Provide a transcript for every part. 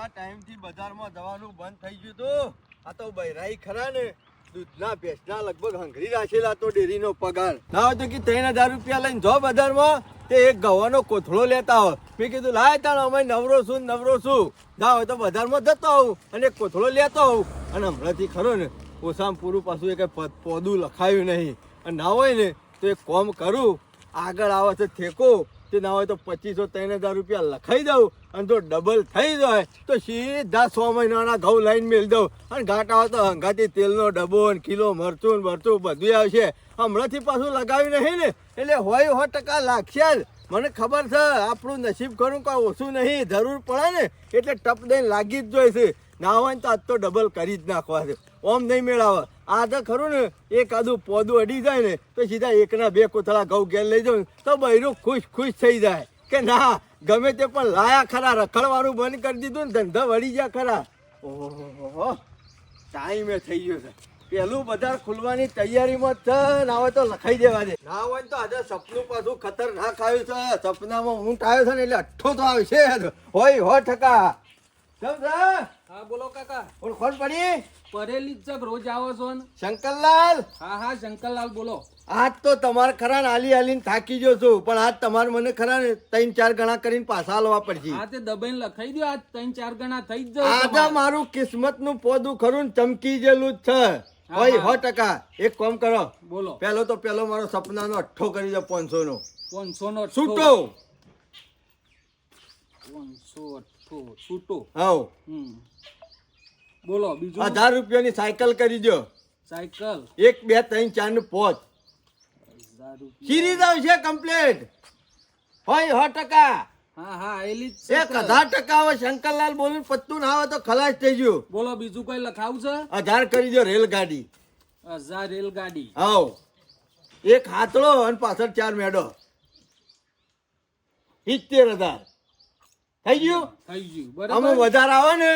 કેટલા ટાઈમથી બજારમાં જવાનું બંધ થઈ ગયું હતું. આ તો બૈરાઈ ખરા ને. દૂધના ભેંસના લગભગ હંગરી રાખેલા તો ડેરીનો પગાર. ના હોય તો કે ત્રણ હજાર રૂપિયા લઈને જો બજારમાં. તે એક ગવાનો કોથળો લેતા હોય મેં કીધું, લાય તાણ, અમે નવરો છું નવરો છું. ના હોય તો બજારમાં જતો આવું અને એક કોથળો લેતો આવું. અને હમણાંથી ખરો ને ઓછામાં પૂરું પાછું એ કઈ પોદું લખાયું નહીં. અને ના હોય ને, તો એક કોમ કરું. આગળ આવે છે ઠેકો. તે ના હોય તો પચીસો ત્રણ હજાર રૂપિયા લખાઈ દઉં. અને જો ડબલ થઈ જાય, તો સીધા સો મહિનાના ઘઉં લાઈન મેળ દઉં. અને ઘાટા હોય તો હંગાથી તેલનો ડબ્બો ને કિલો મરચું મરચું બધું આવશે. હમણાંથી પાછું લગાવ્યું નહીં ને. એટલે હોય સો ટકા લાગશે જ. મને ખબર છે, આપણું નસીબ ખરું કાંઈ ઓછું નહીં, જરૂર પડે ને. એટલે ટપ દઈને લાગી જ જોઈશે ના હોય તો આજ તો ડબલ કરી જ નાખવા છે. ઓમ નહીં મેળાવે. આ તો ખરું ને, એક આદું પોદું અડી જાય ને, તો સીધા એકના બે કોથળા ઘઉં ઘેર લઈ જાઉં, તો બૈરું ખુશ ખુશ થઈ જાય. કે ના, ગમે તે પણ લાયા ખરા રખડવાનું બંધ કરી દીધું ને, ધંધા વળી ગયા ખરા. ઓહો ટાઈમે થઈ ગયો છે. પેલું બજાર ખુલવાની તૈયારીમાં છે, ના હોય તો લખાઈ દેવા દે. ના હોય તો આજે સપનું પાછું ખતરનાક આવ્યું છે. સપનામાં ઊંટ આવ્યો છે ને, એટલે અઠ્ઠો તો આવશે. હોય, હો ટકા છે હા બોલો કાકા. ઓળખોણ પડી? પરેલી જ જગ રોજ આવો છો ને? શંકરલાલ? હા હા શંકરલાલ બોલો. આજ તો તમારે ખરા હાલી હાલીને થાકી ગયો છું પણ આજ તમારે મને ખરા ને ત્રણ ચાર ગણા કરીને પાછા હાલવા પડશે. હા તે દબાઈને લખાઈ દો આજ ત્રણ ચાર ગણા થઈ જ આજે જાવ મારું કિસ્મતનું પોદું ખરું ને ચમકી જેલું જ છે. હોય સો ટકા એક કામ કરો. બોલો. પેલો તો પેલો મારો સપનાનો અઠ્ઠો કરી દો પાંચસો નો પાંચસો નો છૂટો પાંચસો અઠ્ઠો છૂટો હાઉ હમ બોલો બીજું? હજાર રૂપિયાની સાયકલ કરી દો. સાયકલ? એક બે ત્રણ ચારનું પોચ. સિરીઝ આવશે કમ્પ્લીટ હોય સો ટકા. હા હા આયેલી એક હજાર ટકા આવે શંકરલાલ બોલું પત્તું ના આવે તો ખલાસ થઈ ગયું. બોલો બીજું કઈ લખાવું છે? હજાર કરી દો રેલગાડી. હજાર રેલગાડી. હાઉ એક હાથળો અને પાછળ ચાર મેડો. સિત્તેર હજાર. થઈ ગયું? થઈ ગયું બરાબર. વધારે આવે ને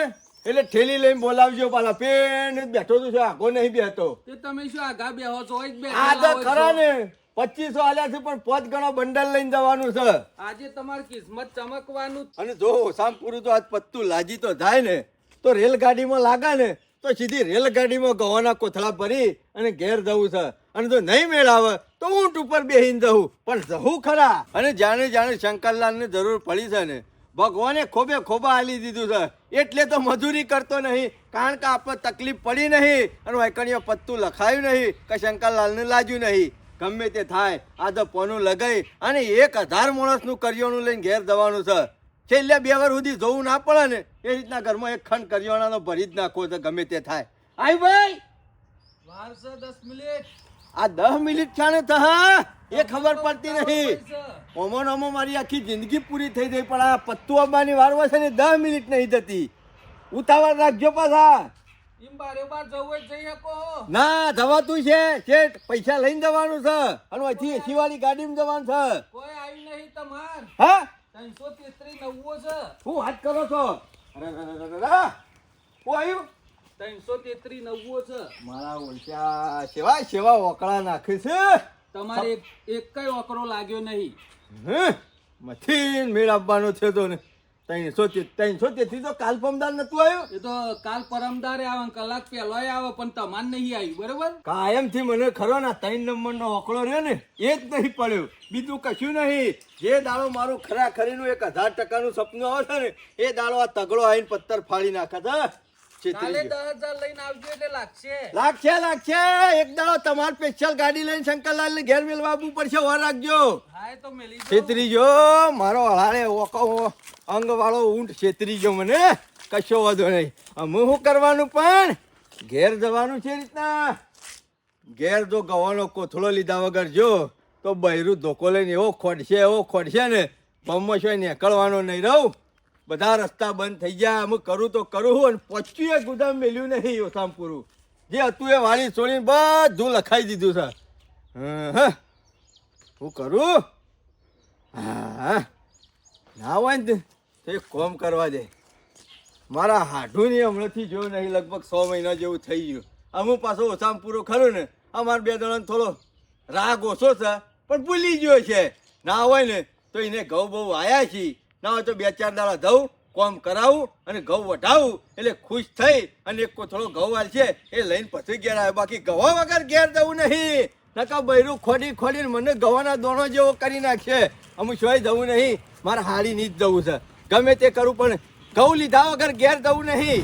એટલે ઠેલી લઈને બોલાવજો પાલા. પેન બેઠો તો છે આગો નહીં બેઠો તે તમે શું આગા બેહો છો? જ બે આ તો ખરા ને પચીસો આલ્યા છે પણ પાંચ ગણો બંડલ લઈને જવાનું છે. આજે તમારી કિસ્મત ચમકવાનું અને જો સામ પૂરું તો આજ પત્તું લાજી તો થાય ને તો રેલગાડીમાં લાગે ને તો સીધી રેલગાડીમાં ગવાના કોથળા ભરી અને ઘેર જવું છે. અને જો નહીં મેળાવે તો ઊંટ ઉપર બેહીને જવું. પણ જવું ખરા. અને જાણે જાણે શંકરલાલને જરૂર પડી છે ને ભગવાને ખોબે ખોબા હાલી દીધું છે. એટલે તો મજૂરી કરતો નહીં. કારણ કે આપણે તકલીફ પડી નહીં. અને વાયકણીઓ પત્તું લખાયું નહીં. કે શંકરલાલને લાજ્યું નહીં. ગમે તે થાય, આ તો પોનું લગાઈ અને એક હજાર માણસનું કરિયાણું લઈને ઘેર જવાનું છે. છેલ્લે બે વાર સુધી જોવું ના પડે ને. એ રીતના ઘરમાં એક ખંડ કરિયાણાનો ભરી જ નાખવો છે, ગમે તે થાય. આઈ ભાઈ! વાર દસ મિનિટ. આ દસ મિનિટ છાને થા એ ખબર પડતી નહીં છે. ઓમો ઓમો મારી આખી જિંદગી પૂરી થઈ ગઈ પણ આ પત્તું અંબાની વાર છે ને દસ મિનિટ નહીં થતી ઉતાવળ રાખજો પાછા ના જવાતું છે શેઠ પૈસા લઈને જવાનું છે અને અહીંથી એસી વાળી ગાડીમાં જવાનું છે કોઈ આવી નહીં તમાર હા ત્રણસો તેત્રીસ નવ્વો છે શું વાત કરો છો અરે. કોણ આવ્યું ત્રણસો તેત્રી નવ્વો છે. મારા ઓળખ્યા સેવા સેવા ઓકળા નાખે છે. તમારે એક કઈ ઓકરો લાગ્યો નહીં? મથીન મેળ આપવાનો છે તો ને. ત્રણસો ત્રણસો તેથી તો કાલ પરમદાર નતું આવ્યું? એ તો કાલ પરમદારે આવે કલાક પહેલો આવે પણ તમાર નહીં આવ્યું બરોબર? કાયમથી મને ખરો ના ત્રણ ત્રણ નંબરનો હોકળો રહ્યો ને એ જ નહીં પડ્યો. બીજું કશું નહીં. જે દાડો મારું ખરા ખરીનું એક હજાર ટકાનું સપનું આવે છે ને એ દાડો આ તગડો આવીને પથ્થર ફાડી નાખે છે. લાગશે. લાગશે એકદમ એક દાડો તમારે સ્પેશિયલ ગાડી લઈને શંકરલાલ ને ઘેર મેળવા આવવું પડશે વાર રાખજો. હા એ તો મેલી દઉં. છેતરી જો મારો હળારે ઓકો અંગ વાળો ઊંટ છેતરી ગયો મને. કશો વાંધો નહીં. અમે શું કરવાનું પણ? ઘેર જવાનું છે રીતના. ઘેર જો ગવાનો કોથળો લીધા વગર જો તો બૈરું ધોકો લઈને એવો ખોડશે એવો ખોડશે ને. બમમાં છો નીકળવાનો નહીં રહું. બધા રસ્તા બંધ થઈ ગયા અમે કરું તો કરું અને પચ્યું એ ગુદામ મેલ્યું નહીં ઓસામ પૂરું જે હતું એ વાળી છોડીને બધું લખાઈ દીધું છે. હં, હં. હું કરું? હા. ના હોય ને તો એક કોમ કરવા દે. મારા હાઢુની હમણાંથી જોયું નહીં લગભગ સો મહિના જેવું થઈ ગયું. અમુક પાછો ઓછામાં પૂરો ખરો ને અમાર બે જણાને થોડો રાગ ઓછો છે પણ ભૂલી ગયો છે. ના હોય ને તો એને ઘઉં બહુ આવ્યા છીએ. ના હોય તો બે ચાર દાડા દઉં કોમ કરાવું અને ઘઉં વઢાવું. એટલે ખુશ થઈ અને એક કોથળો ઘઉં આલશે એ લઈને પછી ઘેર આવ્યો. બાકી ગવા વગર ઘેર જવું નહીં. નકા બૈરું ખોડી ખોડીને મને ગવાના દોણો જેવો કરી નાખશે અમુક સોય જવું નહીં. મારે હાડી નહીં જ જવું છે. ગમે તે કરું, પણ ઘઉં લીધા વગર ઘેર જવું નહીં.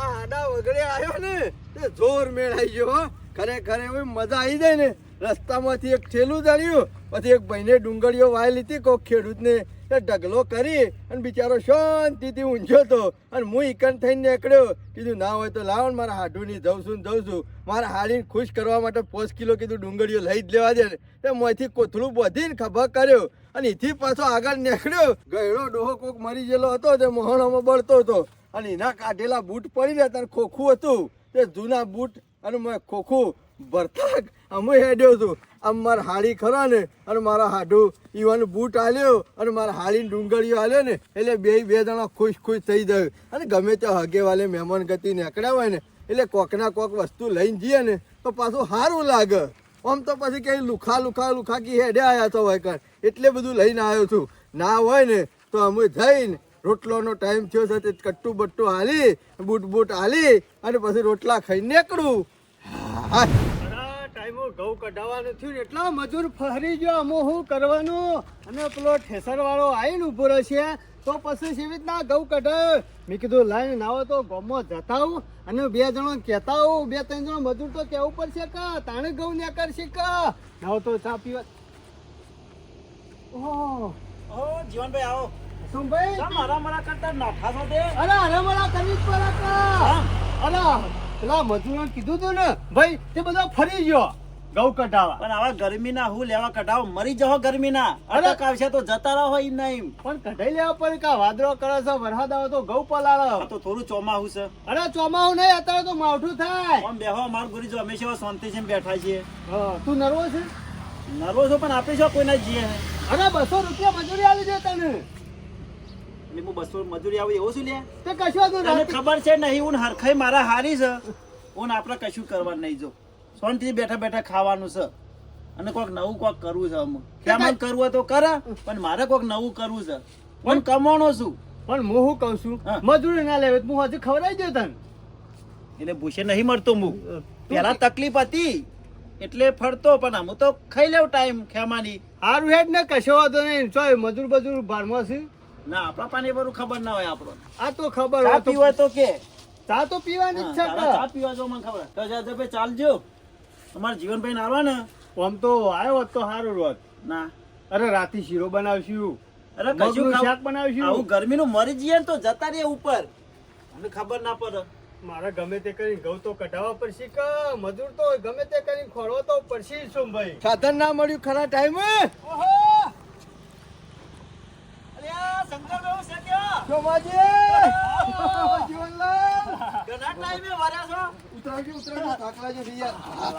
આ આડા વગડે આવ્યો ને તે જોર મેળાઈ ગયો. ખરેખર એવી મજા આવી જાય ને. રસ્તામાંથી એક ઠેલું જડ્યું પછી એક ભાઈને ડુંગળીઓ વાયેલી લીધી, કોક ખેડૂતને એ ઢગલો કરી અને બિચારો શાંતિથી ઊંઝ્યો તો અને હું ઈકન થઈને નીકળ્યો. કીધું, ના હોય તો લાવો ને મારા હાડુની જઉં છું જઉં છું. મારા હાડીને ખુશ કરવા માટે પોસ કિલો કીધું, ડુંગળીઓ લઈ જ લેવા દે તે મોંથી કોથળું બધીને ખભા કર્યો અને એથી પાછો આગળ નીકળ્યો. ગયડો ડોહો કોક મરી ગયેલો હતો તે મોહણામાં બળતો હતો. અને એના કાઢેલા બૂટ પડી રહ્યા અને ખોખું હતું. તે જૂના બૂટ અને મેં ખોખું ભરતા અમે હેડ્યો છું. આમ મારા હાડી ખરા ને, અને મારા હાડું ઈવન બૂટ આલ્યો, અને મારા હાડીને ડુંગળીઓ આલ્યો ને, એટલે બે બે જણા ખુશ ખુશ થઈ જાય અને ગમે તે હગે વાલે મહેમાન ગતિ નીકળ્યા હોય ને, એટલે કોકના કોક વસ્તુ લઈને જઈએ ને, તો પાછું સારું લાગે. આમ તો પછી કઈ લુખા લુખા લુખા કી હેડે આવ્યા તો હોય કર એટલે બધું લઈને આવ્યો છું. ના હોય ને, તો અમે જઈને રોટલોનો ટાઈમ થયો છે, તે કટ્ટું બટ્ટું હાલી બૂટ બૂટ હાલી અને પછી રોટલા ખાઈ નીકળું. હા. ઘઉં કઢાવવાનું થયું ને એટલા મજૂર ફરી ગયો. અમો શું કરવાનું? અને પેલો ઠેસર વાળો આવીને ઊભો રહેશે તો પછી કેવી રીતના ઘઉં કઢાવે મેં કીધું લાઈને નાવો તો ગોમમાં જતા આવું અને બે જણો કહેતા આવું. બે ત્રણ જણો મજૂર તો કેવું પડશે કા તાણે ઘઉં ને કરશે કા? નાવો તો ચા પીવા ઓહ. ઓ જીવનભાઈ આવો. શું ભાઈ ચા મારા મારા કરતા નાઠા છો તે? અરે અરે કરવી પડે કા? અરે પેલા મજૂરોને કીધું તું ને ભાઈ તે બધા ફરી ગયો. ઘઉં કઢાવા. પણ આવા ગરમીના હું લેવા કઢાવ? મરી જાવ ગરમીના! અટક આવશે તો જતા રહો એમ ના એમ પણ કઢાઈ લેવા પડે કા વાદળો કરે છે વરસાદ આવે તો ઘઉં પલાળો. તો થોડું ચોમાહું છે. અરે ચોમાહું નહીં અત્યારે તો માવઠું થાય. આમ બેહો? અમાર ગુરી અમે છે શાંતિ છે બેઠા છીએ. હા, તું નર્વો છે? નર્વો છો પણ આપણે શું કોઈના જીએ? અરે બસો રૂપિયા મજૂરી આવી જાય તને. હું બસો મજૂરી આવી એવું શું લે? તે કશું તને ખબર છે નહીં હું હરખાઈ મારા હારી છે. હું આપણે કશું કરવા નહીં જો. શાંતિથી બેઠા બેઠા ખાવાનું છે. અને કોઈક નવું કોઈક કરવું છે અમુક. કેમ કરવું હોય તો કરે પણ મારે કોઈક નવું કરવું છે. પણ કમાણો છું પણ હું શું કહું છું? મજૂરી ના લેવે હું હજુ ખવડાવી દઉં તને. એટલે ભૂસે નહીં મળતો હું પેલા તકલીફ હતી એટલે ફરતો પણ આમ તો ખાઈ લેવ ટાઈમ ખેમાની. હારું હેડ ને કશો વાંધો નહીં. ચોય મજૂર બજૂર બારમાં છે? ના આપણા પાણી પર ખબર ના હોય આપણો આ તો ખબર હોય તો- પીવા તો કે? ચા તો પીવાની જ છે ચા પીવા જો મને ખબર. તો જા ચાલજો. તમારા જીવનભાઈ ને આવવા ને આમ તો આવ્યો હોત તો સારું રોત ના. અરે રાતે શીરો બનાવશું. અરે કશું શાક બનાવશું. આવું ગરમીનું મરી જઈએ ને તો જતા રહીએ ઉપર. મને ખબર ના પડે. મારે ગમે તે કરીને ઘઉં તો કઢાવવા પડશે કે મજૂર તો ગમે તે કરીને ખોળવો તો પડશે શું ભાઈ સાધન ના મળ્યું ખરા ટાઈમે? સોમાજી જીવનલાલ ઘણા ટાઈમે છો? યાર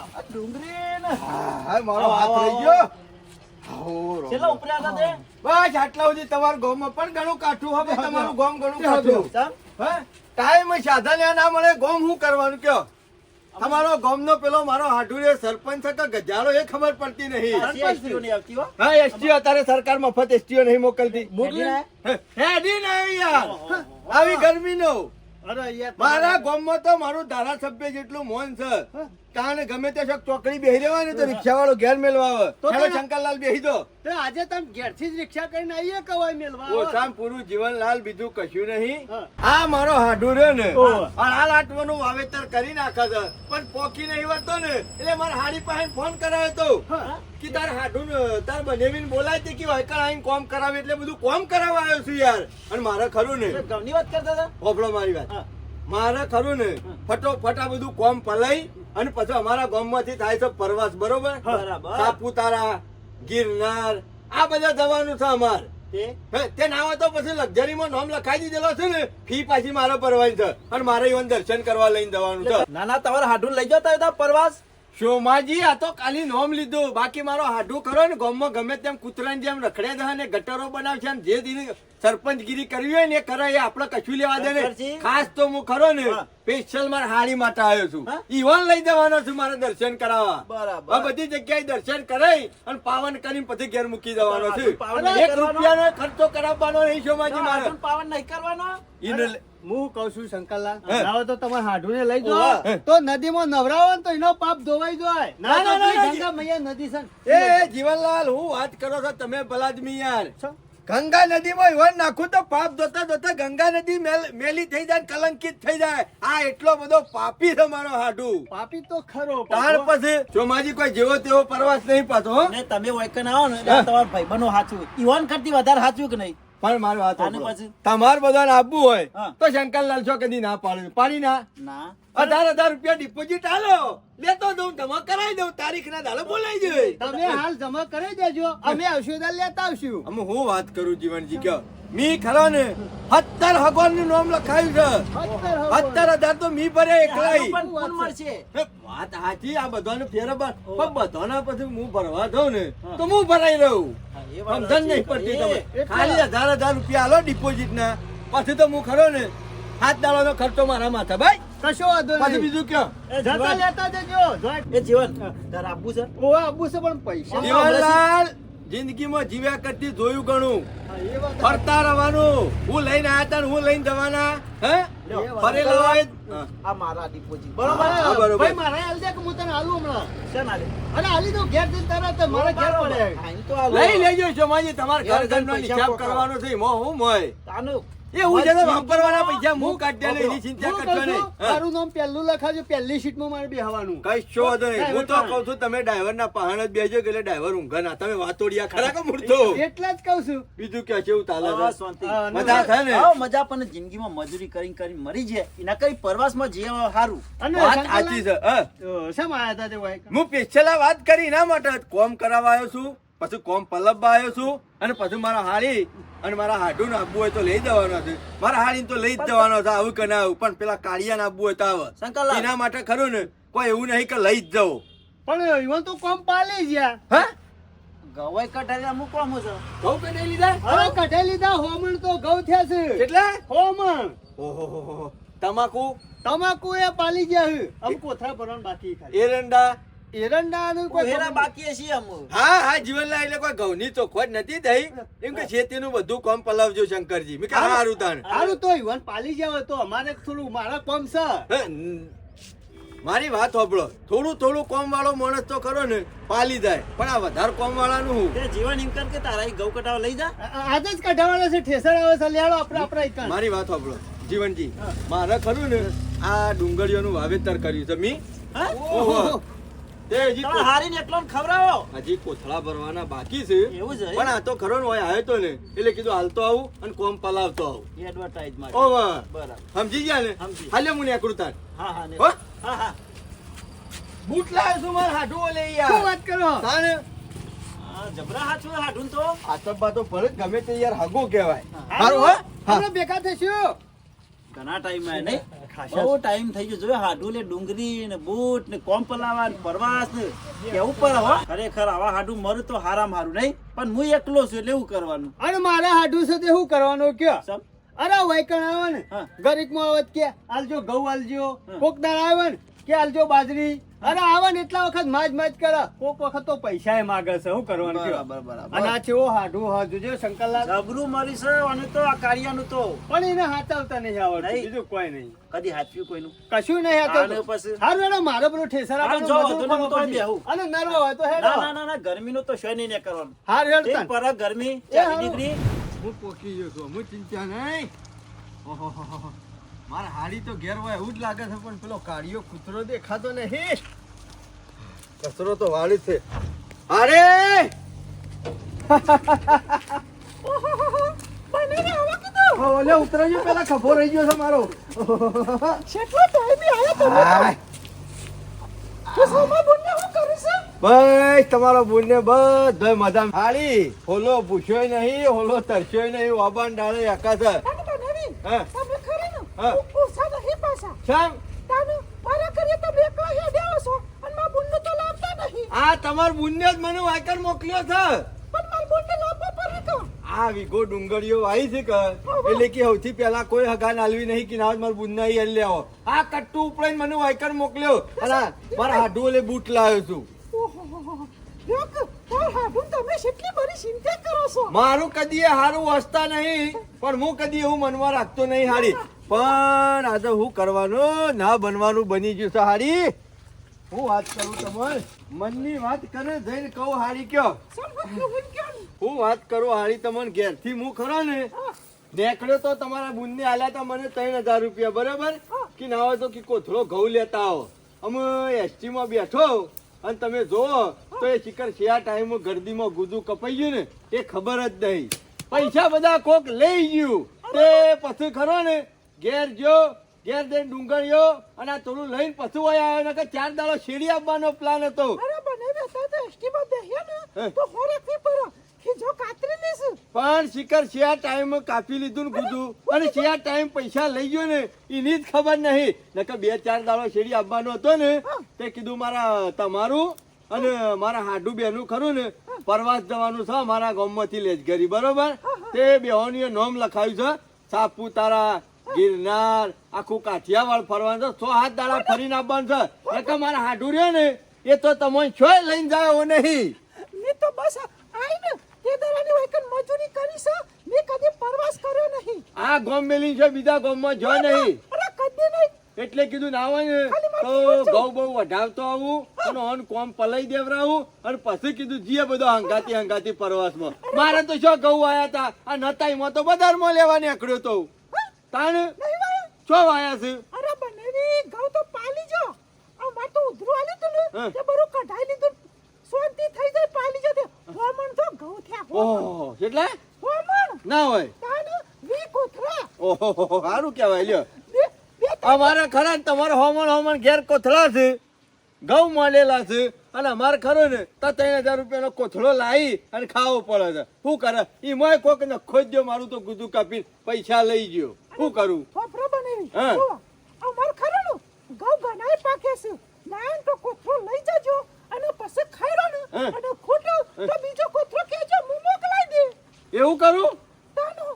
ને હા મારો આવો, હાથ રહી ગયો. છેલ્લા ઉપર્યા હતા તે? બસ આટલા સુધી તમારું ગામમાં પણ ઘણું કાઠું હવે તમારું ગોમ ઘણું કાઠું. હે? ટાઈમ સાધન યા ના મળે ગોમ શું કરવાનું કયો? તમારો ગામનો પેલો મારો હાડુરે સરપંચ કે ગજારો એ ખબર પડતી નહીં. હો. એસટીઓ અત્યારે સરકાર મફત એસટીઓ નહીં મોકલતી. મોકલી હેડી નહીં યાર. આવી ગરમી નો મારા યાર મારા ગામમાં તો મારું ધારાસભ્ય જેટલું મોન છે. કારણ ગમે તે શક ચોકડી બેહી રહેવાય ને તો રિક્ષા વાળો ઘેર મેલવા આવે. તો શંકરલાલ બેહી દો તો આજે તમે ઘેરથી જ રિક્ષા કરીને આવીએ કવાય મેલવા ઓછામાં પૂરું જીવનલાલ બીજું કશું નહીં. આ મારો હાડુ રહ્યો ને. આ લાટવાનું વાવેતર કરી નાખે છે. પણ પોકી નહીં વળતો ને એટલે મારા હાડી પાસે ફોન કરાયો તો. કે તાર હાડુ તાર બનેવીને બોલાય તે કે વાયકણ આઈને કોમ કરાવે એટલે બધું કોમ કરાવવા આવ્યો છું યાર. અને મારે ખરું ને. એટલે વાત કરતા હતા? હોભળો મારી વાત. મારે ખરું ને ફટોફટ આ બધું કોમ પલાઈ અને પછી અમારા ગામમાંથી થાય છે પ્રવાસ બરોબર. સાપુતારા ગિરનાર આ બધા જવાનું છે અમાર. તે? તે ના હોય તો પછી લક્ઝરીમાં નામ લખાઈ દીધેલો છે ને ફી પાછી મારે ભરવાની છે. અને મારે ઈવન દર્શન કરવા લઈને જવાનું છે. ના ના તમારે હાડું લઈ જતા હતા પ્રવાસ. શોમાજી આ તો કાલી નોમ લીધું. બાકી મારો હાડું કરો ને ગામમાં ગમે તેમ કૂતરાની જેમ રખડે દે ને ગટરો બનાવશે ને જે દીને સરપંચગીરી કરવી હોય ને એ કરે એ આપણે કશું લેવા દે ને ખાસ તો હું ખરો ને સ્પેશિયલ મારા હાડી માટે આવ્યો છું? ઈવન લઈ જવાનો છું મારે દર્શન કરાવવા. બરાબર. બધી જગ્યાએ દર્શન કરાઈ અને પાવન કરીને પછી ઘેર મૂકી દેવાનો છું. એક? રૂપિયાનો ખર્ચો કરાવવાનો નહીં શોમાજી મારે. પાવન નહીં કરવાનો? હું કઉ છું શંકરલાલ. લાવો તો તમારે હાડુને લઈ ઓવા. જાઓ તો નદીમાં નવરાવો ને તો એનો પાપ ધોવાઈ જાય. ના, ના, ના, ના, ગંગા મૈયા નદી છે. એ જીવનલાલ હું વાત કરો છો તમે ભલાદમી યાર. ગંગા નદીમાં ઈવન નાખું તો પાપ ધોતા ધોતા ગંગા નદી મેલ- મેલી થઈ જાય ને કલંકિત થઈ જાય. આ એટલો બધો પાપી છે મારો હાડુ. પાપી તો ખરો તાર પછી પછી ચોમાજી કોઈ જેવો તેવો પરવાસ નહીં પાતો તમે વૈકન આવો ને તમારા ભાઈબંધો સાચું ઈવન કરતી વધારે સાચું કે નહીં? પણ મારી વાત? તમારે બધાને આપવું હોય. તો શંકરલાલ છો કદી ના પાડે પાડી ના ના અઢાર હજાર રૂપિયા ડિપોઝિટ હાલો લેતો દઉં જમા કરાવી દઉં. તારીખ ના દાડો બોલાઈ જાય તમે હાલ જમા કરાવી દેજો. અમે આવશું ત્યારે લેતા આવશું. અમે હું વાત કરું જીવનજી કે મી ખરો ને? સત્તર હગવાનનું નામ લખાયું છે. સત્તર હજાર. તો મી ભરે એકલાઈ વાત સાચી આ બધાને ફેરવવા પણ બધાના પછી હું ભરવા દઉં ને તો હું ભરાઈ રહું. સમજણ નહીં. પડતી તમે ખાલી હજાર હજાર રૂપિયા આલો ડિપોઝિટ ના. પછી તો હું ખરો ને હાથ દાડાનો ખર્ચો મારા માથા. ભાઈ કશો વાંધો નહીં. બીજું કયો? એ જતા લેતા જજો. એ જીવન. તાર આબુ છે? ઓ આબુ છે પણ પૈસા જીવનલાલ જિંદગીમાં જીવ્યા કરતી જોયું ઘણું ફરતા રહેવાનું હું લઈને આવ્યા તા હું લઈને જવાના. હે? ફરેલા લવાય. આ મારા ડિપોઝિટ બરોબર? બરોબર. ભાઈ મારે હાલ દે કે હું તને હાલું હમણાં. છે હાલે? અરે હાલી તો ઘેર જઈને તરત મારે ઘેર પડે. લઈ લેજો સોમાજી તમારે ઘર ઘર ઘરનો હિસાબ કરવાનો છે મો હું મોય. તાનું. એ હું વાપરવાના જિંદગીમાં પૈસા હું કાઢી દે એની ચિંતા હું નહીં. મારું નામ પહેલું લખાજો પહેલી સીટમાં મારે બેહવાનું. કઈ શો નહીં. હું તો કહું છું તમે ડ્રાઈવર પહાણ જ બેસજો એટલે ડ્રાઈવર ઊંઘા ના. તમે વાતોડિયા ખરા કે મૂર્તો એટલા જ કહું છું. બીજું કે કેવું ચાલે બસ છે? શાંતિ. હા, મજા થાય ને? આવો મજા પણ જિંદગીમાં મજૂરી કરી કરી મરી જાય. એના કરી પ્રવાસમાં જે સારું અને વાત સાચી છે હા. અ, આયા હતા તે હું પેશલા વાત કરી ના માટે કોમ કરાવવા આવ્યો છું. પછી કોમ પલબવા આવ્યો છું અને પછી મારા હાડી અને મારા હાડું આપવું હોય તો લઈ જવાનો છે. મારા હાડી તો લઈ જ જવાનો છે આવું કે ના આવું. પણ પેલા કાળિયા આપવું હોય તો આવે. એના માટે ખરું ને કોઈ એવું નહીં કે લઈ જ જવો. પણ ઈવન તો કોમ પાલી ગયા. હે? ગવાઈ કટારી મૂકવાનું છે. ઘઉં કે લીધા? હવે કઢાઈ લીધા હોમણ તો ઘઉં થયા છે. એટલે? હોમણ. ઓહો તમાકુ? તમાકુ એ પાલી ગયા છે. કોથળા ભરવાનું બાકી ખાલી. એરંડા? એરંડાનું કોઈ હેરા બાકી હશે અમુ હા હા જીવનલાલ એટલે કોઈ ઘઉંની ચોખવટ નથી થઈ. એમ કે ખેતીનું બધું કોમ પલાવજો શંકરજી. મેં કે હારું તાણ સારું તો ઈવન પાલી ગયા તો અમારે થોડું મારા કોમ છે. મારી વાત સાંભળો થોડું થોડું કોમ વાળો માણસ તો ખરો ને પાલી જાય. પણ આ વધારે કોમ વાળાનું હું જીવન એમ કે તારા ઘઉં કટાવા લઈ જા? આજે જ કઢાવાનો છે ઠેસર આવે છે લેડો આપણે આપણે મારી વાત સાંભળો જીવનજી મારે ખરું ને આ ડુંગળીઓનું વાવેતર કર્યું છે મી? ઓહો. હારીને એકલો ને હજી કોથળા ભરવાના બાકી છે. એવું છે પણ આ તો ખરો હોય આવ્યો તો ને એટલે કીધું હાલતો આવું અને કોમ પલાવતો આવું. એડવર્ટાઇઝ માટે બરાબર. સમજી ગયા ને? હાલે હું તાર હા હા હા? હા બૂટ લાવ્યો છું મારે હાડું ઓલે શું વાત કરો? તાને હા, જબરા હાચું હાડું તો? આતંબા તો ભલે ગમે તે યાર હાગો કહેવાય. હારું, હારું હો? આપણે થઈશું. ઘણા ટાઈમમાં નહીં? ખાસા. બહુ ટાઈમ થઈ ગયો. જોયો હાડું લે ડુંગળી ને બૂટ ને કોમ પલાવા ને પરવાસ ને કેવું પર હો. ખરેખર આવા હાડું મરું તો હારામ હારું નહીં પણ હું એકલો છું એટલે એવું કરવાનું. અને મારા હાડું છે તે શું કરવાનું કયો? સમ. અરે વૈકણ આવે ને ગરીકમાં આવત કે આલજો ઘઉં આલજો. કોક દાળ આવે ને કે આલજો બાજરી. અરે આવા ને એટલા વખત માજ માજ કરે. કોક વખત તો પૈસા માગે છે શું કરવાનું બરાબર બરાબર. અને આ છેવો હાડું હા જોજો શંકરલાલ. જબરું મારી છે અને તો આ કાર્યાનું તો. પણ એને હાચાવતા નહીં આવડતું બીજું કોઈ નહીં. કદી હાચ્યું કોઈનું? કશું નહીં આને હાચાવતું પછી? હારું એનો મારો પેલો ઠેસર આપવાનો જો, તો બેહું. અને નરવો હોય તો હેડો. ના ના ના ગરમી ગરમીનું તો શય નહીં કરવાનું. હાર હેડ એક પર ગરમી. એ ચાલી હારું. ડિગ્રી. હું પોકી ગયો છું હું ચિંતા નહીં. ઓહોહોહો. મારે હાડી તો ઘેર હોય એવું જ લાગે છે પણ પેલો કાળિયો કૂતરો દેખાતો નહીં. કચરો તો વાળી છે. અરે! ઓલે ઉતરાજો પેલા ખભો રહી ગયો છે મારો. હાય. બસ તમારો બુનને બધો મજા હાડી હોલો પૂછ્યો નહીં હોલો તરસ્યો નહીં વાબાન ડાળે એકા છે હા. હા. નહીં. આ તમાર બુનને જ મને વાયકર મોકલ્યો છે. આ વિગો ડુંગળીઓ આવી છે કે? એટલે કે સૌથી પહેલા કોઈ હગા નાલવી નહીં કે ના મારા બુનના ઈ હલ લેવો. આ કટ્ટુ ઉપડાઈને મને વાયકર મોકલ્યો. અને મારા હાડુ એટલે બૂટ લાવ્યો છું. મારું કદી હારું વસતા નહીં પણ હું કદી એવું મનમાં રાખતો નહીં હારી પણ આજે હું કરવાનું ના બનવાનું બની ગયું છે હારી. હું વાત કરું તમારે મનની વાત કરે જઈને કહું હારી કયો? હું વાત કરું હારી તમને ઘેરથી હું ખરો ને? નીકળ્યો તો તમારા બુનને આલ્યા તા મને ત્રણ હજાર રૂપિયા બરાબર? કે ના હોય તો કે કોથળો ઘઉં લેતા આવો. અમે એસટી માં બેઠો અને તમે જોવો તો એ શિખર શિયા ટાઈમ ગરદીમાં ગુદું કપાઈ ગયું ને એ ખબર જ નહીં. પૈસા બધા કોક લઈ ગયું. તે પછી ખરો ને ઘેર જો ઘેર જઈને ડુંગળીઓ અને આ થોડું લઈને પછી વહી આવ્યો કે ચાર દાડો શેરી આપવાનો પ્લાન હતો. પણ શિખર શિયા ટાઈમ કાપી લીધું ને કીધું અને શિયા ટાઈમ પૈસા લઈ ગયો ને એની જ ખબર નહીં. નકર બે ચાર દાડો શેરી આપવાનો હતો ને તે કીધું મારા તમારું અને મારા હાડુ બેનું ખરું ને પ્રવાસ જવાનું છે મારા ગામમાંથી લેજ ગરી બરોબર તે બેહોની નોમ લખાયું છે સાપુતારા ગિરનાર આખું કાઠિયાવાડ ફરવાનું છે સો હાથ દાડા ફરીને આપવાનું છે. નકર મારા હાડુ રહ્યો ને એ તો તમે છોય લઈને જાય નહીં. મેં તો બસ આઈને તે દરાની વૈકન મજૂરી કરી છે મેં કદી પરવાસ કર્યો નહીં. આ ગામ મેલી છે બીજા ગામમાં જો નહીં. અરે કદી નહીં. એટલે કીધું ના હોય ને તો ગૌ બહુ વઢાવતો આવું અને ઓન કોમ પલાઈ દેવરાવું અને પછી કીધું જીએ બધો હંગાતી હંગાતી પરવાસમાં મારે તો શું ગૌ આયા હતા આ નતાઈમાં તો બજારમાં લેવા નીકળ્યો તો. તાણ? નહીં વાયા શું વાયા છે. અરે બનેવી ઘઉં તો પાલી જો. આ માર તો ઉધરું આલી તું ને. તે બરો કઢાઈ લીધું. શાંતિ થઈ જાય પાલી જો તે. હોમણ તો ઘઉં થયા ઓહો એટલે? હોમણ. ના હોય. તાને વી કોથરા ઓહો સારું કહેવાય લ્યો. અમારે ખરા ને તમારે હોમણ હોમણ ઘેર કોથળા છે. ઘઉં મળેલા છે. અને અમારે ખરો ને તો ત્રણ હજાર રૂપિયાનો કોથળો લાવી અને ખાવો પડે છે. શું કરે? એ મોય કોક ને ખોજ મારું તો ગુદું કાપી પૈસા લઈ ગયો. શું કરું? ફોફરો બનેવી હા. જો આ માર ખરાનું ઘઉં ઘણાય પાકે છે. નાયન તો કોથરો લઈ જજો અને પછી ખાઈરો ને અને ખોટો તો બીજો કોથરો કેજો હું મોકલાઈ દે. એવું કરું?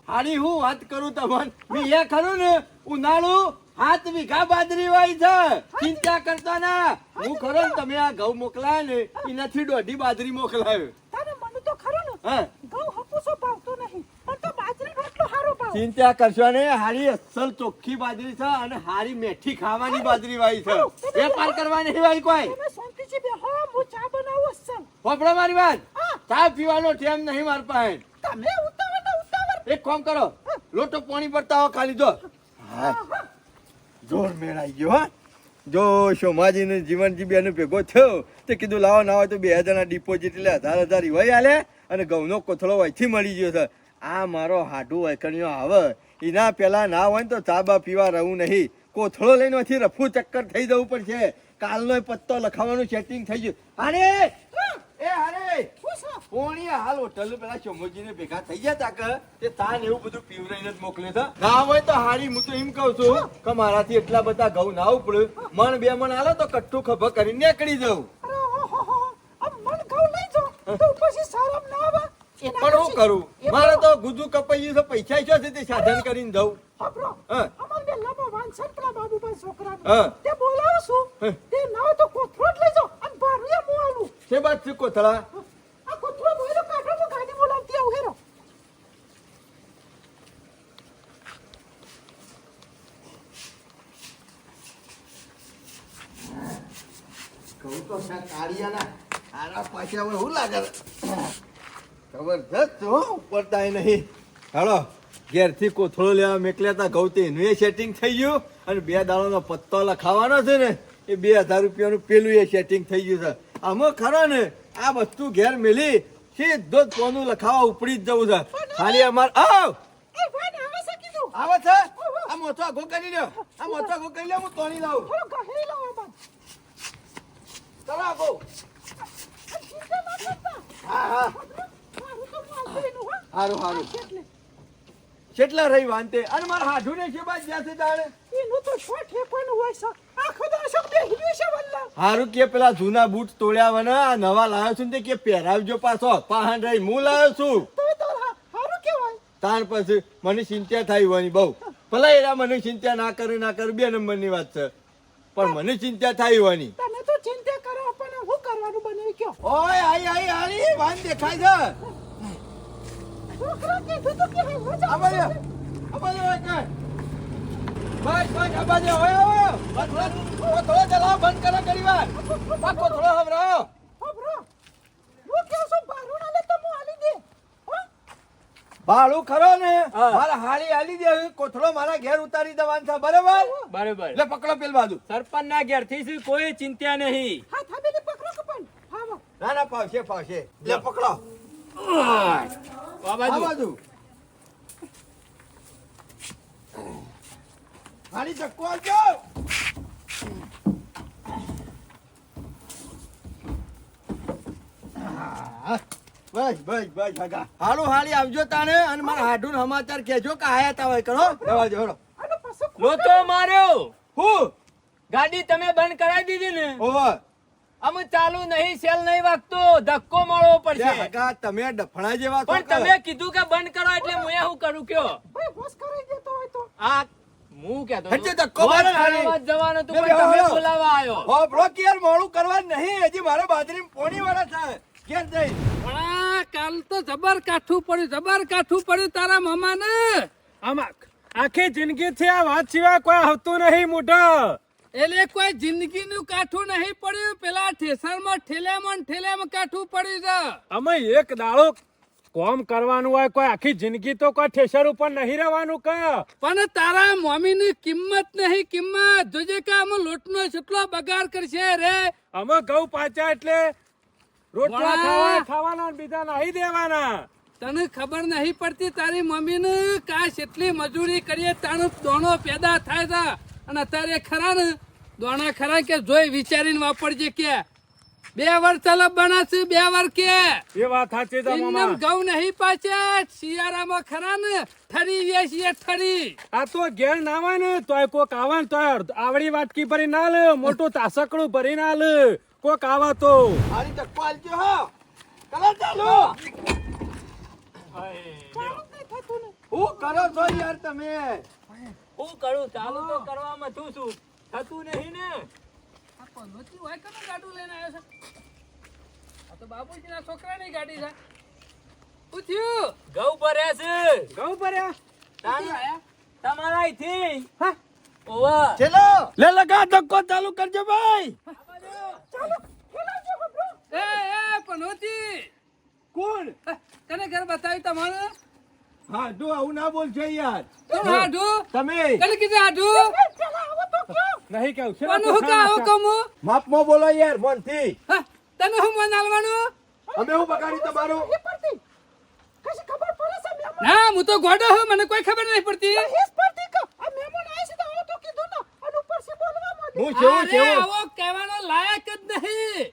હાડી હું વાત કરું તમને? મી એ ખરું ને ઉનાળુ હાથ વીઘા બાજરી વાય છે. ચિંતા કરતા ના. હું ખરો ને તમે આ ઘઉં મોકલાય ને એનાથી દોઢી બાજરી મોકલાય. તારે મને તો ખરો ને ઘઉં હપુસો પાવતો નહીં પણ તો બાજરી રોટલો હારો ભાવ ચિંતા કરશો ને હારી અસલ ચોખ્ખી બાજરી છે અને હારી મેઠી ખાવાની બાજરી વાઈ છે. વેપાર કરવાની વાઈ કોઈ. તમે શાંતિથી બેહો હું ચા બનાવું સન ફોફડો મારી વાત. ચા પીવાનો ટેમ નહીં માર પાસે. તમે ઉતાવળ ને ઉતાવળ. એક કામ કરો. લોટો પાણી પડતા હો ખાલી જો. જોર મેળાઈ ગયો હા. જો જીવન જીવનજી બેન ભેગો થયો તે કીધું લાવો ના હોય તો બે હજારના ડિપોઝિટ એટલે હજાર હજાર હોય આલે અને ઘઉંનો કોથળો વયથી મળી ગયો છે. આ મારો હાડું વૈકણીઓ આવે. એના પેલા ના હોય ને તો ચાબા પીવા રહું નહીં. કોથળો લઈને નથી રફુ ચક્કર થઈ જવું પડશે. કાલનો પત્તો લખાવાનું સેટિંગ થઈ ગયું. અરે એ અરે કોણી હાલ હોટલ પેલા ચોમોજીને ભેગા થઈ ગયા તા કે તે તાન એવું બધું પીવરાઈને જ મોકલે છે. ના હોય તો હારી હું તો એમ કહું છું કે મારાથી એટલા બધા ઘઉં ના ઉપડે. મણ બે મણ હાલો તો કટ્ટું ખભા કરીને નીકળી જવું મન ઘઉં લઈ જાઉં તો પછી શરમ ના આવે. પણ હું કરું? મારે તો ગુજુ કપાઈ તો પૈસા છે તે સાધન કરીને દઉં હા. હા. હા. કોથળો હું. કહું તો કાળિયાના આરા પાછા હવે શું લાગે? જબરજસ્ત હો ઉપરતા નહીં? હાલો ઘેરથી કોથળો લેવા મેકલ્યા હતા ગૌતી એનું એ સેટિંગ થઈ ગયું અને બે દાડાનો પત્તો લખાવાનો છે ને એ બે હજાર રૂપિયાનું પેલું એ સેટિંગ થઈ ગયું છે. આમાં ખરો ને આ વસ્તુ ઘેર મેલી સીધો જ કોનું લખાવા ઉપડી જ જવું છે. ખાલી અમાર આવ! આવે છે? આ મોટો આગો કરી લ્યો. આ મોટો આગો કરી લ્યો હું તોની લાવું. ચલો આગો. હા હા મારું તો મું આવતું એનું, હો. હારું હારું. કેટલા? રહી વાંતે અને મારા હાડું ને છે જ્યાં છે તાણે એનું તો શો ઠેકવાનું હોય છે. આખો દાડો શો બેહી છે વલ્લા. હારું કે પેલા જૂના બૂટ તોડ્યા વના આ નવા લાવ્યો છું ને કે પહેરાવજો પાછો. પાહન રહી હું લાવ્યો છું. તાર પછી મને ચિંતા થાય હોવાની બહુ. ભલે એના મને ચિંતા ના કરે ના કરે બે નંબરની વાત છે. પણ મને ચિંતા થાય હોવાની તને તો ચિંતા કરો પણ હું કરવાનું બન્યું કયો? ઓય આઈ આઈ આઈ વાન દેખાય છે ભાડું ખરો ને? મારા હાળી આલી દે કોથળો મારા ઘેર ઉતારી દેવાનું છે બરાબર? બરાબર. એટલે પકડો પેલ બાજુ. સરપંચ ના ઘેરથી કોઈ ચિંતા નહીં. ના ના પાવશે પાવશે એટલે પકડો. બાજુ ધક્કો બસ બસ બસ હગા હારું હાળી આવજો તાને અને મારા હાડું સમાચાર કેજો કે આયા તા હોય કરો. જવા જો હેડો. લોચો માર્યો. હું? ગાડી તમે બંધ કરાવી દીધી ને? અમે ચાલુ નહીં સેલ નહીં વાગતો ધક્કો મળવો પડશે. હગા તમે ડફણા જેવા પણ તમે કીધું કે બંધ કરો એટલે હું શું કરું કયો? ભાઈ હોશ કરી દેતો હોય તો. આ હું કહેતો હતો. ધક્કો મારે જવાનું હતું પણ તમે. આવ્યો. કરવા નહીં હજી મારા બાજરી પોણી વાળા છે. કેમ જઈ. પણ કાલ તો જબર કાઠું પડ્યું જબર કાઠું પડ્યું તારા મામા ને આમાં આખી જિંદગી થી આ વાત સિવાય કોઈ આવતું નહીં મોઢા. એટલે કોઈ જિંદગી નું કાઠું નહીં પડ્યું. પેલા ઠેસરમાં ઠેલામાં ઠેલામાં કાઠું પડ્યું છે. અમે એક દાડો કોમ કરવાનું હોય કોઈ આખી જિંદગી તો કોઈ ઠેસર ઉપર નહીં રહેવાનું કે? પણ તારા મમ્મી ની કિંમત નહીં કિંમત. જોજે કે આમાં લોટનો છેટલો બગાડ કરશે રે. અમે ઘઉં પાછા એટલે રોટલા ખાવા ખાવાના બીજા નહીં દેવાના. તને ખબર નહીં પડતી તારી મમ્મી ને કાશ એટલી મજૂરી કરીએ તારું દોણો પેદા થાય છે. અને અત્યારે ખરા ને દોણા ખરા કે જોઈ વિચારીને વાપરજે કે બે વાર તલબ બનાશે બે વાર કે. એ વાત સાચી છે મામા. ઘઉં નહીં પાછા શિયાળામાં ખરા ને ઠરી વેચીએ ઠરી. આ તો ઘેર ના હોય ને તોય કોક આવે ને તોય આવડી વાટકી ભરી ના લે મોટું તાસકડું ભરી ના લે. કોક આવા તો. હારી ધક્કો આલજો હા. કલર ચાલો. હું કરો છો યાર તમે? હું કરું? ચાલુ તો કરવામાં છું છું. થતું નહીં ને. આ પનોતી હોય કેમ ગાડું લઈને આવ્યો છે? આ તો બાપુજીના છોકરાની ગાડી છે. ઉઠ્યું. ઘઉં ભર્યા છે. ઘઉં ભર્યા? તમારા અહીંથી ઓવા. ચલો. લે લગા ધક્કો ચાલુ કરજો ભાઈ. એ એ પનોતી કોણ? તને ઘર બતાવ્યું તમારું? આવું ના યાર. હાડું? તમે કને કીધું હાડું? નહીં કેવું છે કોનું હું કાહો કમું? માપમાં બોલો યાર મનથી. તને હું મન આલવાનું? અમે હું બગાડી તમારું? કશી ખબર પડે છે ના હું તો ગોડો હું મને કોઈ ખબર નહીં પડતી. હેસ પડતી કે આ મહેમાન આવે છે તો આવો તો કીધું ને અને ઉપર બોલવા માંડી હું કેવું કેવું આવો કહેવાનો લાયક જ નહીં.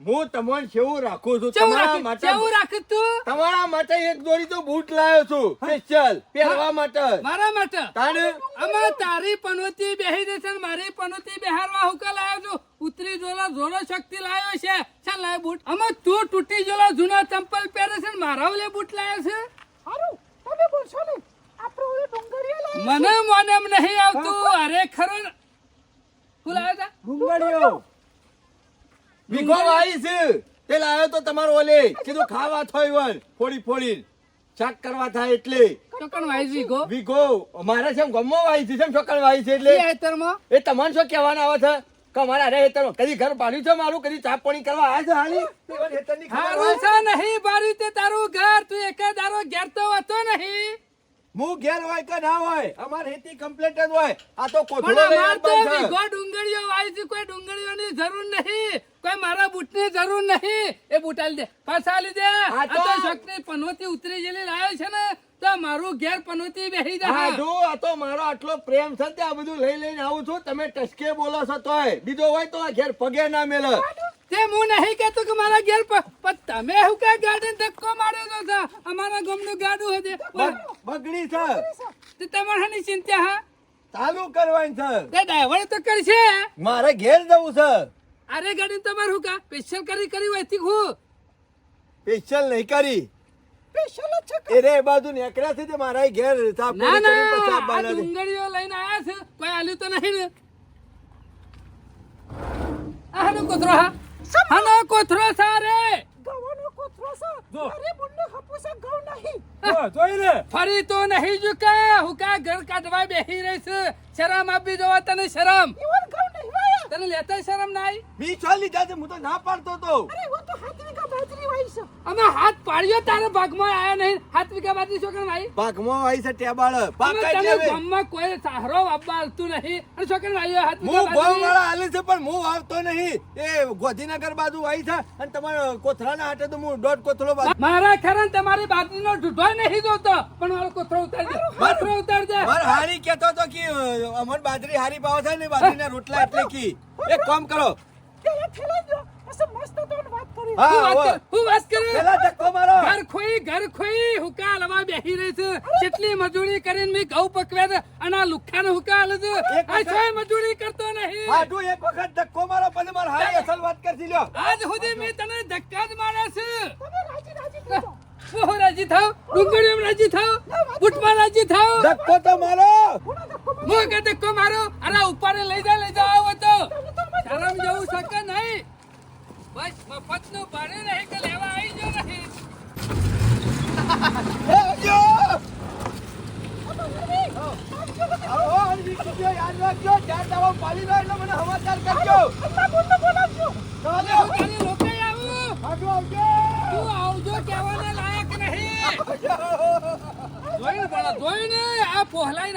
હું તમને કેવું રાખું છું. તમારા માટે કેવું રાખ તું? તમારા માટે એક દોરી તો બૂટ લાવ્યો છું. સ્પેશિયલ પહેરવા માટે. મારા માટે? તારે? અમાર તારી પનોતી બેહી દે મારી પનોતી બેહારવા હુકા લાવ્યો છું? ઉતરી જોલા જોરો શક્તિ લાવ્યો છે. ચાલ લાવ બૂટ. આમાં તું તૂટી જોલા જૂના ચંપલ પહેરે છે મારા ઓલે બૂટ લાવ્યો છે? હારું તમે બોલશો ને આપણો ઓલે ડુંગરિયા લાવ્યો મને મોને નહીં આવતું. અરે ખરો. લાવ્યો તા? ડુંગળીઓ. વીઘો વાઈ છે. તે લાવ્યો તો તમારો ઓલે. કીધું ખાવા થોય વન ફોડી ફોડી. શાક કરવા થાય એટલે. ચોકણ વાઈઝી ગો વીઘો છે ગમો વાઈ છે છોકર વાઈ છે એટલે. એ હેતરમાં? એ તમારે શું કહેવાના આવે છે? કે અમારા અરે હેતર કદી ઘર પાડ્યું છે મારું? કદી ચા પાણી કરવા આવ્યા છે હાલી? હારું? છે નહીં બારી તે તારું ઘર. તું એક દારો ઘેર તો હતો નહીં. હું ઘેર હોય કે ના હોય અમારે હેતી કમ્પ્લીટ જ હોય. આ તો કોથળો લઈ આવતો છે. વીઘો ડુંગળીઓ વાય છે કોઈ ડુંગળીઓની જરૂર નહીં. કોઈ મારા બૂટની જરૂર નહીં. એ બૂટાલી દે પાછા આલી દે. આ તો- શક્તિ પનોતી ઉતરી જેલી લાવ્યો છે ને. તો મારું ઘેર પનોતી બેહી હા જો આ તો મારો આટલો પ્રેમ છે તે આ બધું લઈ લઈને આવું છું. તમે ટસકે બોલો છો તોય. બીજો હોય તો આ ઘેર પગે ના મેલે. તે હું નહીં કહેતો કે મારા ઘેર પણ તમે હું કે ગાર્ડન ધક્કો માર્યો તો? અમારા ગામનું ગાડું બગ- બગડી છે. તે તમારે ની ચિંતા હા? ચાલુ કરવાની છે. તે ડ્રાઈવર તો કરશે. મારે ઘેર જવું છે. અરે ગાડી તમારું કા? સ્પેશિયલ કરી કરી હોયથી હું. સ્પેશિયલ નહીં કરી. સ્પેશિયલ જ છે એ એ બાજુ નીકળ્યા છે તે મારા ઘેર સાફ ના ના આ ડુંગળીઓ લઈને આયા છે. કોઈ આલ્યું તો નહીં ને? આ હાનો કોથરો હા. હાનો કોથરો સારે. ગવાનો કોથરો છે. અરે બુંડો હપુસે ઘઉં નહીં. જોઈ લે. ફરી તો નહીં જુકા હુકા ઘર કાઢવા બેહી રહી છે? શરમ આપી જોવા તને શરમ. ઈવન નહીં તને લેતા શરમ નાઈ મી ચાલી જાજે હું તો ના પાડતો તો. અરે બાજરી અમે હાથ પાડ્યો તારે ભાગમાં આયા નહીં. હાથ વીઘા બાદ છોકરા ભાઈ ભાગમાં આવી છે ટેબાળ આવે. ગામમાં કોઈ સહારો આપવા આવતું નહીં. અને છોકરા ભાઈ હાથ હું વીઘા વાળા હાલે છે પણ હું આવતો નહીં. એ ગોધીનગર બાજુ આવી છે અને તમારા કોથરાના હાટે તો હું દોઢ કોથળો બાજુ મારા ખરા તમારી બાજરીનો ઢૂંઢો નહીં જોતો પણ મારો કોથરો ઉતાર દે. કોથરો ઉતાર દે. માર હારી કેતો તો કે અમર બાજરી હારી પાવ છે ને બાજરીના રોટલા એટલે કી. એક કામ કરો. પેલા ઠેલાઈ ગયો પછી મસ્ત તો વાત કરી. હું વાત હું વાત કરું? પેલા ધક્કો મારો ઘર ખોઈ ઘર ખોઈ હુકા લવા બેહી રહી છે. કેટલી મજૂરી કરીને મેં ઘઉં પકવ્યા છે અને આ લુખ્ખાને હુકા હાલે છે. આ છોય મજૂરી કરતો નહીં. હાડું એક વખત ધક્કો મારો પછી માર હારી અસલ વાત કરતી લ્યો આજ સુધી મેં તને ધક્કા જ માર્યા છે. તમે રાજી રાજી રાજી થાવ? ડુંગળીમાં રાજી થાવ? બુટમાં રાજી થાવ? ધક્કો તો મારો. ધક્કો કે ધક્કો મારો. અરે ઉપાડે લઈ જા લઈ જા આવો તો. શરમ જેવું શકે નહીં. બસ મફતનું ભાડે નહીં કે લેવા આવી જો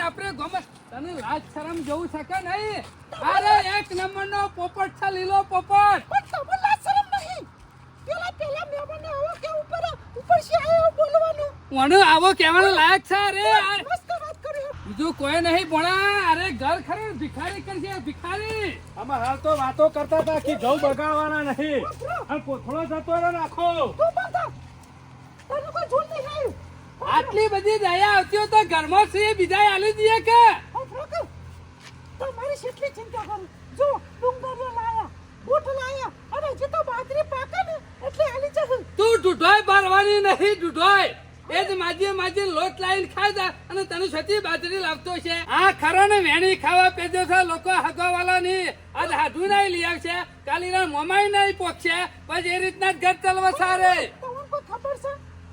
આપણે ગમે તને લાજ શરમ જવું શકે નહીં? અરે એક નંબરનો પોપટ છે લીલો પોપટ પણ તમને લાજ શરમ નહીં પેલા પેલા આવો કે ઉપર ઉપર છે આયો બોલવાનું. મને આવો કહેવાનો લાયક છે? અરે આ- મસ્ત વાત કરી બીજું કોઈ નહીં ભણા. અરે ઘર ખરે ભિખારી કરશે ભિખારી. આમાં હાલ તો વાતો કરતા હતા કે ઘઉં બગાડવાના નહીં. અને કોથળો જતો રહ્યો નાખો. તું બંધા તને કોઈ ઝૂલ નહીં આવ્યું. આટલી બધી દયા આવતી હોય તો ઘરમાં છે બીજા આલી દઈએ કે? તમારી કેટલી ચિંતા કરું. જો ડુંગરીઓ લાયા બૂટ લાયા અને હજી તો બાજરી પાકે ને. તું ઢૂઢોય ભરવાની નહીં ઢૂઢોય એ જ માજી માજી લોટ લાઈન જા અને તને સતી બાજરી લાવતો છે. આ ખરો ને વેણી ખાવા પેજો છે લોકો હગવાવાલા ની આજ હાડું નહીં લઈ આવશે કાલી મોમાઈ નહીં પોખશે પછી એ રીતના જ ઘર ચાલવા સારે. ખબર છે?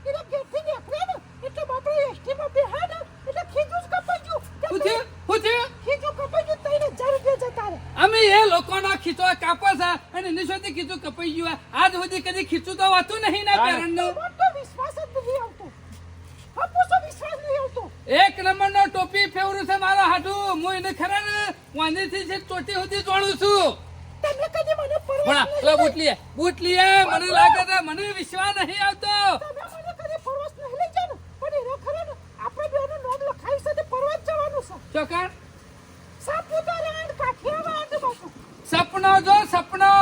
એના ઘેરથી નીકળ્યા ને એટલે બાપરે એસટીમાં બેહા ને એટલે ખીજું જ કપાઈ ગયું. કે શું થયું શું થયું ખીજું કપાઈ ગયું ત્રણ હજાર રૂપિયા જતા રહે અમે એ લોકોનો ખીચો કાપો છે અને એની ખીચું કપાઈ ગયું આજ સુધી કદી ખીચું તો વાતું નહીં ના પેરણનું. વિશ્વાસ જ નથી આવતો. હપુસો વિશ્વાસ નહીં આવતો. એક નંબરનો ટોપી ફેવરું છે મારો હાડું. હું એને ખરા વાંધી છે ચોટી સુધી જોડું મને લાગે છે મને વિશ્વાસ નહીં આવતો તમે મને કદી પરવાસ નહીં લઈ જાઓ ને. પણ એના ખરા ને આપણે બેનું નામ લખાવી છે તે પરવાસ જવાનું છે ચોકર? સપનો જો સપનો.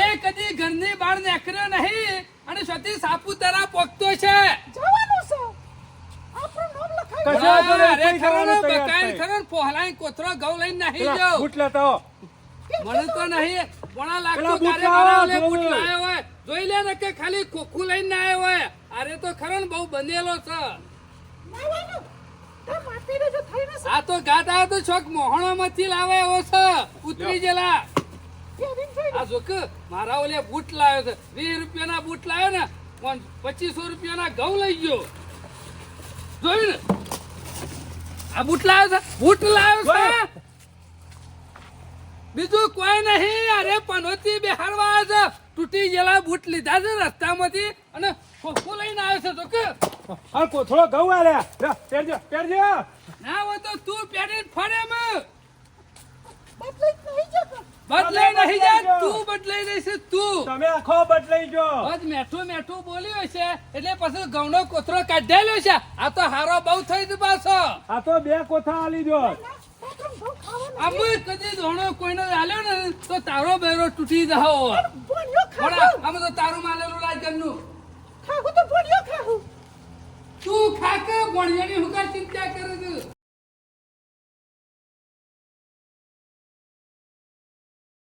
એ કદી ઘરની બહાર નીકળ્યો નહીં અને સતી સાપુતારા પોકતો છે. ખાલી ખોખું લઈને ના આવ્યો હોય. અરે તો ખરો ને બહુ બનેલો છે. નાવાનું તે જો થઈને છે. આ તો ગાત તો છોક મોહણો માંથી લાવે એવો છે. ઉતરી જેલા. આ જોક મારા ઓલે બૂટ લાવ્યો છે. વીસ રૂપિયાના બૂટ લાવ્યો ને પણ પચીસો રૂપિયાના ઘઉં લઈ ગયો. જોયું ને? આ બૂટ લાવ્યો છે? બૂટ લાવ્યો છે? બીજું કોઈ નહીં. અરે પનોતી બેહાડવા આવે છે. તૂટી ગયેલા બૂટ લીધા છે રસ્તામાંથી અને ખોખું લઈને આવ્યો છે તો કે. આ કોથળો ઘઉં આલે. પહેરજો પહેરજો. ના હોય તો તું પહેરી ફરે મ બદલાઈ નહીં જતો. બદલાઈ નહીં જા તું બદલાઈ જઈશ તું. તમે આખો બદલાઈ ગયો બસ મેઠું મેઠું બોલ્યું છે. એટલે પછી ઘઉંનો કોથરો કાઢેલો છે. આ તો હારો બહુ થઈ ગયો પાછો. આ તો બે કોથા આલી જો અમે કદી ધોણો કોઈનો આલ્યો ને તો તારો બેરો તૂટી જાવ. ખાવું. અમે તો તારું માનેલું રાજગરનું ખાવું તો બોલ્યો ખાવું. તું ખાકે ભણિયાની હુકા ચિંતા કરે છે.